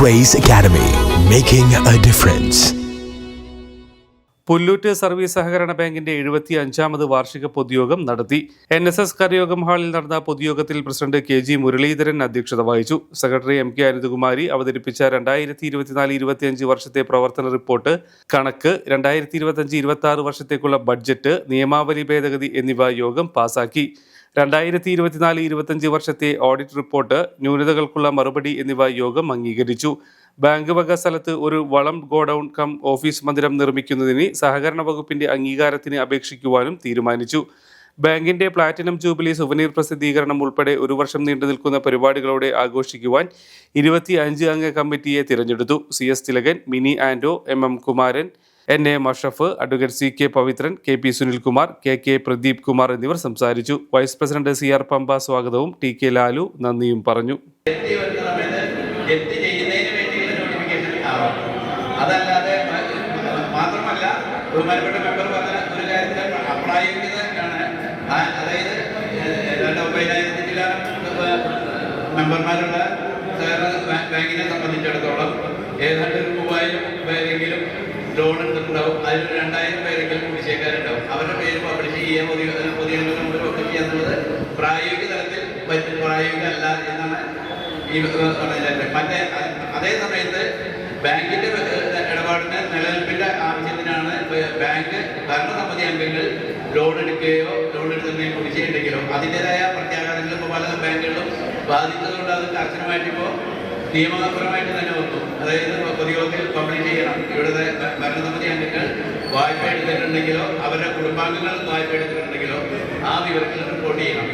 Grace Academy, making a difference. Pullut service സഹകരണ ബാങ്കിന്റെ എഴുപത്തി അഞ്ചാമത് വാർഷിക പൊതുയോഗം നടത്തി. എൻ എസ് എസ് കരയോഗം ഹാളിൽ നടന്ന പൊതുയോഗത്തിൽ പ്രസിഡന്റ് കെ ജി മുരളീധരൻ അധ്യക്ഷത വഹിച്ചു. സെക്രട്ടറി എം കെ അനിതകുമാരി അവതരിപ്പിച്ച രണ്ടായിരത്തി ഇരുപത്തിനാല് ഇരുപത്തിയഞ്ച് വർഷത്തെ പ്രവർത്തന റിപ്പോർട്ട് കണക്ക് രണ്ടായിരത്തി ഇരുപത്തിയഞ്ച് ഇരുപത്തി ആറ് വർഷത്തേക്കുള്ള ബഡ്ജറ്റ് നിയമാവലി ഭേദഗതി എന്നിവ യോഗം പാസാക്കി. രണ്ടായിരത്തി ഇരുപത്തിനാല് ഇരുപത്തഞ്ച് വർഷത്തെ ഓഡിറ്റ് റിപ്പോർട്ട് ന്യൂനതകൾക്കുള്ള മറുപടി എന്നിവ യോഗം അംഗീകരിച്ചു. ബാങ്ക് വക സ്ഥലത്ത് ഒരു വളം ഗോഡൌൺ കം ഓഫീസ് മന്ദിരം നിർമ്മിക്കുന്നതിന് സഹകരണ വകുപ്പിന്റെ അംഗീകാരത്തിന് അപേക്ഷിക്കുവാനും തീരുമാനിച്ചു. ബാങ്കിന്റെ പ്ലാറ്റിനം ജൂബിലി സുവനീർ പ്രസിദ്ധീകരണം ഉൾപ്പെടെ ഒരു വർഷം നീണ്ടു നിൽക്കുന്ന പരിപാടികളോടെ ആഘോഷിക്കുവാൻ ഇരുപത്തി അഞ്ച് അംഗ കമ്മിറ്റിയെ തിരഞ്ഞെടുത്തു. C S Thilakan Mini Ando M M Kumaran N A Mashaf advocate C K Pavithran K P Sunilkumar K K Pradeep Kumar എന്നിവർ സംസാരിച്ചു. Vice president C R Pampa സ്വാഗതവും ടി കെ ലാലു നന്ദിയും പറഞ്ഞു. അതല്ലാതെ മാത്രമല്ല മെമ്പർ ഒരു സഹകരണ ബാങ്കിനെ സംബന്ധിച്ചിടത്തോളം ഏതാണ്ട് ഒരു മൂവായിരം പേരെങ്കിലും ലോൺ എടുത്തിട്ടുണ്ടാവും അതിൽ രണ്ടായിരം പേരെങ്കിലും കുടിശ്ശേക്കാരുണ്ടാവും അവരുടെ പേര് പബ്ലിഷ് ചെയ്യാൻ പൊതു പൊതുജനങ്ങളുടെ മുമ്പിൽ പബ്ലിഷ് ചെയ്യാന്നുള്ളത് പ്രായോഗിക തലത്തിൽ പ്രായോഗിക അല്ല എന്നാണ് ഈ മറ്റേ അതേ സമയത്ത് ബാങ്കിന്റെ ഇടപാടിന് നിലനിൽപ്പിന്റെ ആവശ്യത്തിനാണ് ബാങ്ക് ഭരണസമിതി അംഗങ്ങൾ ലോൺ എടുക്കുകയോ ലോൺ എടുത്തുണ്ടെങ്കിൽ കുടിശ്ശിയുണ്ടെങ്കിലോ അതിന്റെതായ പ്രത്യാഘാതങ്ങൾ ഇപ്പോൾ പല ബാങ്കുകളും ബാധിച്ചതുകൊണ്ട് അത് കർശനമായിട്ട് ഇപ്പോൾ നിയമപരമായിട്ട് തന്നെ വന്നു. അതായത് പൊതുയോഗത്തിൽ പബ്ലിഷ് ചെയ്യണം. ഇവിടുത്തെ ഭരണസമിതി വായ്പ എടുത്തിട്ടുണ്ടെങ്കിലോ അവരുടെ കുടുംബാംഗങ്ങൾ വായ്പ എടുത്തിട്ടുണ്ടെങ്കിലോ ആ വിവരങ്ങൾ റിപ്പോർട്ട് ചെയ്യണം